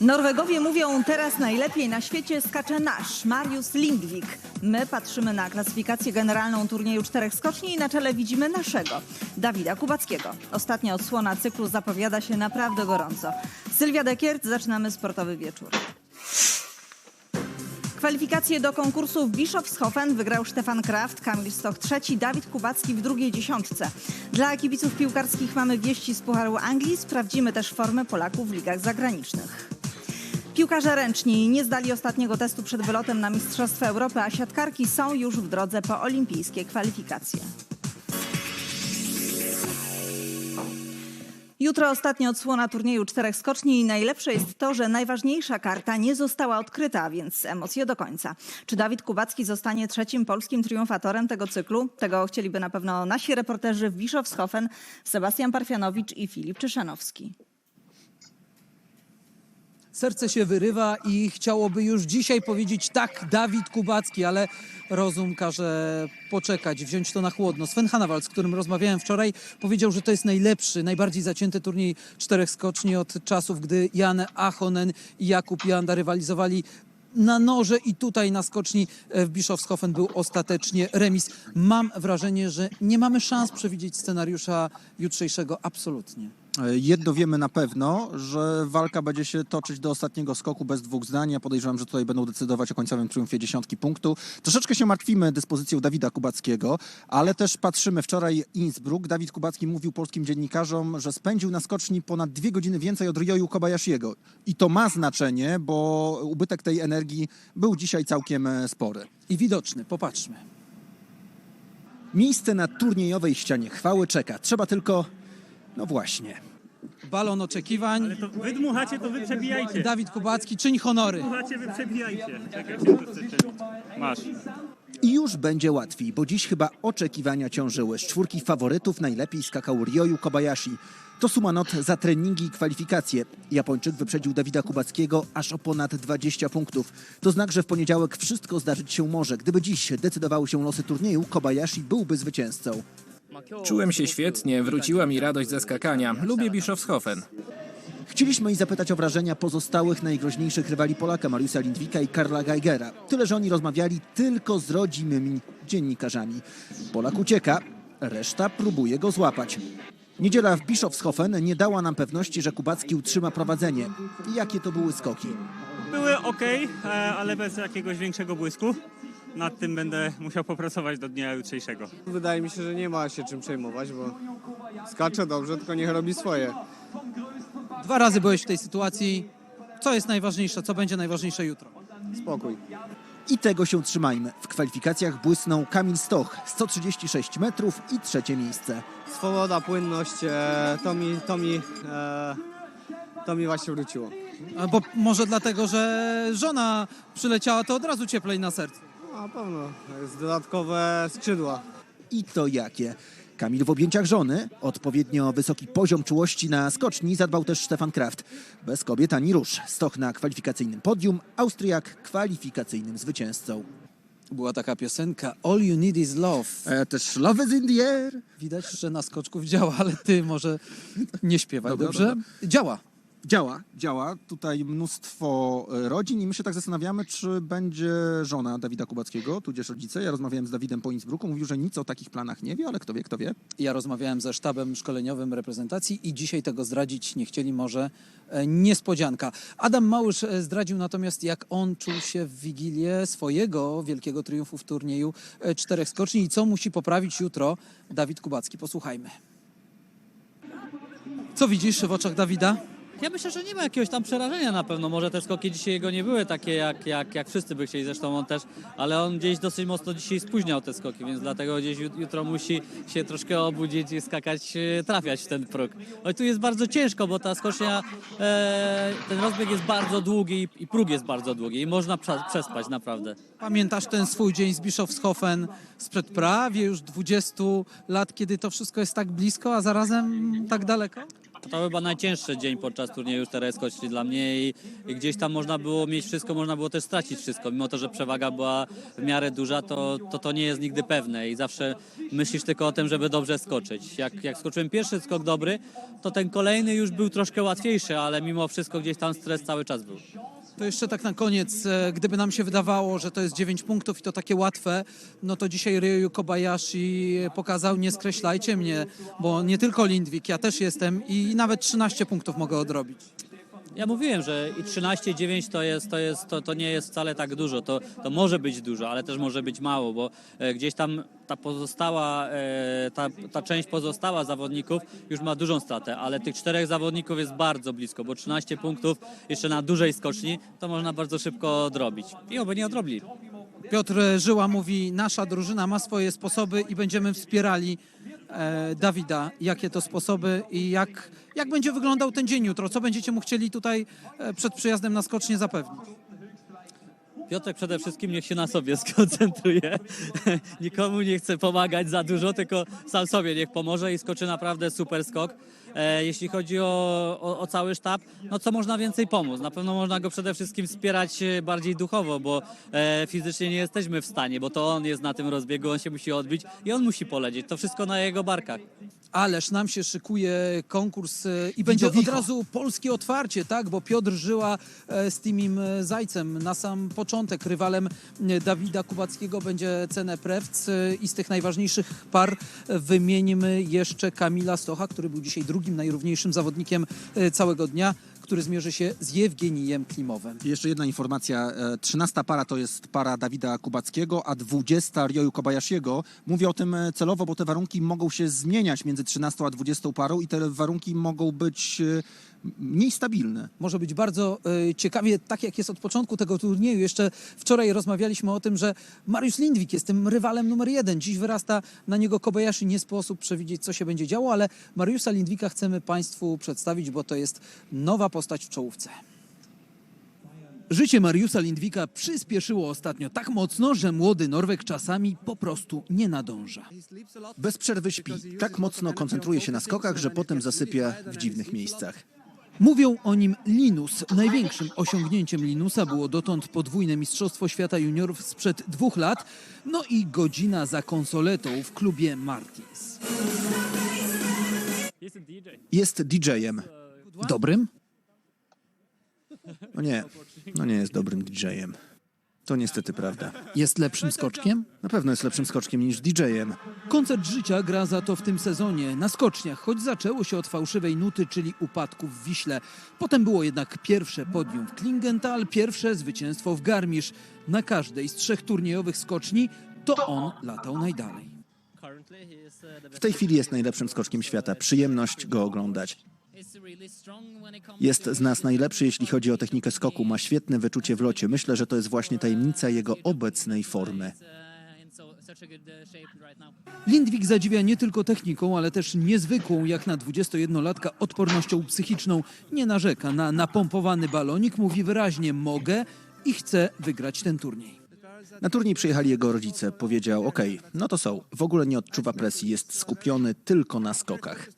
Norwegowie mówią teraz najlepiej na świecie skacze nasz, Mariusz Lindvik. My patrzymy na klasyfikację generalną turnieju czterech skoczni i na czele widzimy naszego, Dawida Kubackiego. Ostatnia odsłona cyklu zapowiada się naprawdę gorąco. Sylwia Dekiert, zaczynamy sportowy wieczór. Kwalifikacje do konkursu w Bischofshofen wygrał Stefan Kraft, Kamil Stoch trzeci, Dawid Kubacki w drugiej dziesiątce. Dla kibiców piłkarskich mamy wieści z Pucharu Anglii, sprawdzimy też formę Polaków w ligach zagranicznych. Piłkarze ręczni nie zdali ostatniego testu przed wylotem na Mistrzostwa Europy, a siatkarki są już w drodze po olimpijskie kwalifikacje. Jutro ostatnia odsłona turnieju czterech skoczni i najlepsze jest to, że najważniejsza karta nie została odkryta, więc emocje do końca. Czy Dawid Kubacki zostanie trzecim polskim triumfatorem tego cyklu? Tego chcieliby na pewno nasi reporterzy w Sebastian Parfianowicz i Filip Czyszanowski. Serce się wyrywa i chciałoby już dzisiaj powiedzieć tak, Dawid Kubacki, ale rozum każe poczekać, wziąć to na chłodno. Sven Hanawald, z którym rozmawiałem wczoraj, powiedział, że to jest najlepszy, najbardziej zacięty turniej czterech skoczni od czasów, gdy Jan Achonen i Jakub Janda rywalizowali na noże i tutaj na skoczni w Bischofshofen był ostatecznie remis. Mam wrażenie, że nie mamy szans przewidzieć scenariusza jutrzejszego absolutnie. Jedno wiemy na pewno, że walka będzie się toczyć do ostatniego skoku bez dwóch zdań. Ja podejrzewam, że tutaj będą decydować o końcowym triumfie dziesiątki punktu. Troszeczkę się martwimy dyspozycją Dawida Kubackiego, ale też patrzymy wczoraj Innsbruck. Dawid Kubacki mówił polskim dziennikarzom, że spędził na skoczni ponad dwie godziny więcej od Ryoyu Kobayashiego. I to ma znaczenie, bo ubytek tej energii był dzisiaj całkiem e, spory. I widoczny, popatrzmy. Miejsce na turniejowej ścianie chwały czeka. Trzeba tylko... No właśnie. Balon oczekiwań. Ale to wy dmuchacie, to wy przebijajcie. Dawid Kubacki, czyń honory. Dmuchacie, wy przebijajcie. Czekajcie. Masz. I już będzie łatwiej, bo dziś chyba oczekiwania ciążyły. Z czwórki faworytów najlepiej skakał Ryoyu Kobayashi. To suma not za treningi i kwalifikacje. Japończyk wyprzedził Dawida Kubackiego aż o ponad 20 punktów. To znak, że w poniedziałek wszystko zdarzyć się może. Gdyby dziś decydowały się losy turnieju, Kobayashi byłby zwycięzcą. Czułem się świetnie, wróciła mi radość ze skakania. Lubię Bischofshofen. Chcieliśmy jej zapytać o wrażenia pozostałych najgroźniejszych rywali Polaka, Mariusza Lindwika i Karla Geigera. Tyle, że oni rozmawiali tylko z rodzimymi dziennikarzami. Polak ucieka, reszta próbuje go złapać. Niedziela w Bischofshofen nie dała nam pewności, że Kubacki utrzyma prowadzenie. Jakie to były skoki? Były ok, ale bez jakiegoś większego błysku. Nad tym będę musiał popracować do dnia jutrzejszego. Wydaje mi się, że nie ma się czym przejmować, bo skacze dobrze, tylko niech robi swoje. Dwa razy byłeś w tej sytuacji. Co jest najważniejsze? Co będzie najważniejsze jutro? Spokój. I tego się trzymajmy. W kwalifikacjach błysnął Kamil Stoch, 136 metrów i trzecie miejsce. Swoboda, płynność, e, to mi, to mi, e, to mi właśnie wróciło. Bo może dlatego, że żona przyleciała, to od razu cieplej na sercu. No, Na pewno, jest dodatkowe skrzydła. I to jakie? Kamil w objęciach żony, odpowiednio wysoki poziom czułości na skoczni zadbał też Stefan Kraft. Bez kobiet ani rusz. Stoch na kwalifikacyjnym podium, Austriak kwalifikacyjnym zwycięzcą. Była taka piosenka All You Need Is Love. E, też Love is in the air. Widać, że na skoczków działa, ale ty może nie śpiewaj, Dobra, dobrze? dobra. Działa. Działa, działa. Tutaj mnóstwo e, rodzin i my się tak zastanawiamy, czy będzie żona Dawida Kubackiego, tudzież rodzice. Ja rozmawiałem z Dawidem po Innsbrucku, mówił, że nic o takich planach nie wie, ale kto wie, kto wie. Ja rozmawiałem ze sztabem szkoleniowym reprezentacji i dzisiaj tego zdradzić nie chcieli, może e, niespodzianka. Adam Małysz e, zdradził natomiast, jak on czuł się w Wigilię swojego wielkiego triumfu w turnieju czterech skoczni i co musi poprawić jutro Dawid Kubacki. Posłuchajmy. Co widzisz w oczach Dawida? Ja myślę, że nie ma jakiegoś tam przerażenia na pewno. Może te skoki dzisiaj jego nie były takie, jak, jak, jak wszyscy by chcieli, zresztą on też, ale on gdzieś dosyć mocno dzisiaj spóźniał te skoki, więc dlatego gdzieś jut- jutro musi się troszkę obudzić i skakać, e, trafiać w ten próg. Oj, tu jest bardzo ciężko, bo ta skocznia, e, ten rozbieg jest bardzo długi i- i próg jest bardzo długi i można prze, przespać naprawdę. Pamiętasz ten swój dzień z Bischofshofen sprzed prawie już 20 lat, kiedy to wszystko jest tak blisko, a zarazem tak daleko? To chyba najcięższy dzień podczas turnieju czterech skoczni dla mnie i, i gdzieś tam można było mieć wszystko, można było też stracić wszystko. Mimo to, że przewaga była w miarę duża, to to, to nie jest nigdy pewne i zawsze myślisz tylko o tym, żeby dobrze skoczyć. Jak, jak skoczyłem pierwszy skok dobry, to ten kolejny już był troszkę łatwiejszy, ale mimo wszystko gdzieś tam stres cały czas był. To jeszcze tak na koniec, e, gdyby nam się wydawało, że to jest 9 punktów i to takie łatwe, no to dzisiaj Ryu Kobayashi pokazał, nie skreślajcie mnie, bo nie tylko Lindwik, ja też jestem i nawet 13 punktów mogę odrobić. Ja mówiłem, że i 13,9 to, jest, to, jest, to, to nie jest wcale tak dużo. To, to może być dużo, ale też może być mało, bo e, gdzieś tam ta pozostała, e, ta, ta część pozostała zawodników już ma dużą stratę, ale tych czterech zawodników jest bardzo blisko, bo 13 punktów jeszcze na dużej skoczni to można bardzo szybko odrobić. I oby nie odrobili. Piotr Żyła mówi, nasza drużyna ma swoje sposoby i będziemy wspierali e, Dawida. Jakie to sposoby i jak, jak będzie wyglądał ten dzień jutro? Co będziecie mu chcieli tutaj e, przed przyjazdem na skocznie zapewnić? Piotrek przede wszystkim niech się na sobie skoncentruje. Nikomu nie chce pomagać za dużo, tylko sam sobie niech pomoże i skoczy naprawdę super skok. E, jeśli chodzi o, o, o cały sztab, no co można więcej pomóc? Na pewno można go przede wszystkim wspierać e, bardziej duchowo, bo e, fizycznie nie jesteśmy w stanie, bo to on jest na tym rozbiegu, on się musi odbić i on musi polecieć. To wszystko na jego barkach. Ależ nam się szykuje konkurs i będzie od razu polskie otwarcie, tak? Bo Piotr Żyła z Timim Zajcem na sam początek rywalem Dawida Kubackiego będzie cenę Prewc i z tych najważniejszych par wymieńmy jeszcze Kamila Stocha, który był dzisiaj drugim najrówniejszym zawodnikiem e, całego dnia, który zmierzy się z Jewgenijem Klimowem. I Jeszcze jedna informacja. E, 13 para to jest para Dawida Kubackiego, a 20 Ryoyu Kobayashiego. Mówię o tym e, celowo, bo te warunki mogą się zmieniać między 13 a 20 parą i te warunki mogą być e, mniej stabilne. może być bardzo e, ciekawie, tak jak jest od początku tego turnieju. Jeszcze wczoraj rozmawialiśmy o tym, że Mariusz Lindwik jest tym rywalem numer jeden. Dziś wyrasta na niego Kobayashi. Nie sposób przewidzieć, co się będzie działo, ale Mariusza Lindwika chcemy Państwu przedstawić, bo to jest nowa postać w czołówce. Życie Mariusza Lindwika przyspieszyło ostatnio tak mocno, że młody Norweg czasami po prostu nie nadąża. Bez przerwy śpi. Tak mocno koncentruje się na skokach, że potem zasypia w dziwnych miejscach. Mówią o nim Linus. Największym osiągnięciem Linusa było dotąd podwójne Mistrzostwo Świata Juniorów sprzed dwóch lat, no i godzina za konsoletą w klubie Martins. Jest DJ-em. Dobrym? No nie, no nie jest dobrym DJ-em. To niestety prawda. Jest lepszym skoczkiem? Na pewno jest lepszym skoczkiem niż DJ-em. Koncert życia gra za to w tym sezonie na skoczniach, choć zaczęło się od fałszywej nuty, czyli upadku w Wiśle. Potem było jednak pierwsze podium w Klingenthal, pierwsze zwycięstwo w Garmisch. Na każdej z trzech turniejowych skoczni to on latał najdalej. W tej chwili jest najlepszym skoczkiem świata. Przyjemność go oglądać. Jest z nas najlepszy, jeśli chodzi o technikę skoku. Ma świetne wyczucie w locie. Myślę, że to jest właśnie tajemnica jego obecnej formy. Lindwik zadziwia nie tylko techniką, ale też niezwykłą, jak na 21-latka, odpornością psychiczną. Nie narzeka na napompowany balonik, mówi wyraźnie mogę i chcę wygrać ten turniej. Na turniej przyjechali jego rodzice. Powiedział, okej, no to są. W ogóle nie odczuwa presji. Jest skupiony tylko na skokach.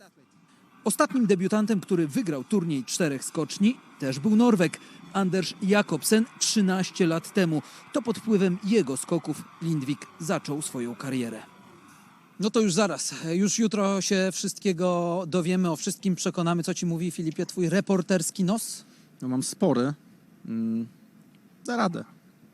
Ostatnim debiutantem, który wygrał turniej czterech skoczni, też był Norweg. Anders Jakobsen 13 lat temu. To pod wpływem jego skoków Lindwik zaczął swoją karierę. No to już zaraz, już jutro się wszystkiego dowiemy, o wszystkim przekonamy. Co ci mówi Filipie, twój reporterski nos? No mam spory. Mm, da radę.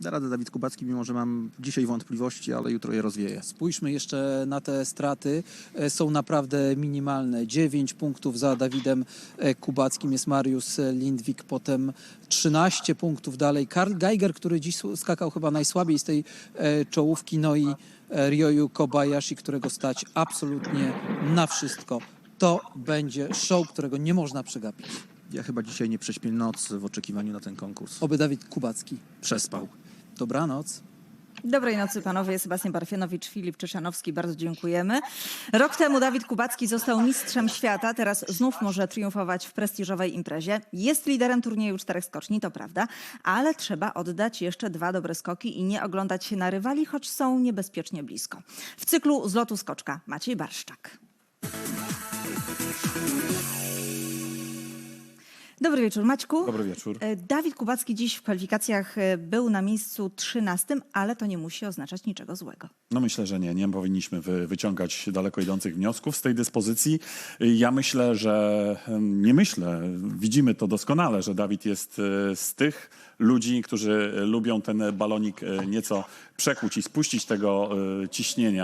Da radę Dawid Kubacki, mimo że mam dzisiaj wątpliwości, ale jutro je rozwieję. Spójrzmy jeszcze na te straty. E, Są naprawdę minimalne. 9 punktów za Dawidem e, Kubackim jest Mariusz Lindwik, potem 13 punktów dalej. Karl Geiger, który dziś skakał chyba najsłabiej z tej e, czołówki, no i Ryoyu Kobayashi, którego stać absolutnie na wszystko. To będzie show, którego nie można przegapić. Ja chyba dzisiaj nie prześpię nocy w oczekiwaniu na ten konkurs. Oby Dawid Kubacki Przespał. Dobranoc. Dobrej nocy panowie, Sebastian Barfianowicz, Filip Czyszanowski, bardzo dziękujemy. Rok temu Dawid Kubacki został mistrzem świata, teraz znów może triumfować w prestiżowej imprezie. Jest liderem turnieju czterech skoczni, to prawda, ale trzeba oddać jeszcze dwa dobre skoki i nie oglądać się na rywali, choć są niebezpiecznie blisko. W cyklu z lotu skoczka Maciej Barszczak. Dobry wieczór, Maćku. Dobry wieczór. E, Dawid Kubacki dziś w kwalifikacjach e, był na miejscu 13, ale to nie musi oznaczać niczego złego. No myślę, że nie. Nie powinniśmy wy, wyciągać daleko idących wniosków z tej dyspozycji. Ja myślę, że em, nie myślę, widzimy to doskonale, że Dawid jest e, z tych ludzi, którzy lubią ten balonik e, nieco przekuć i spuścić tego ciśnienia.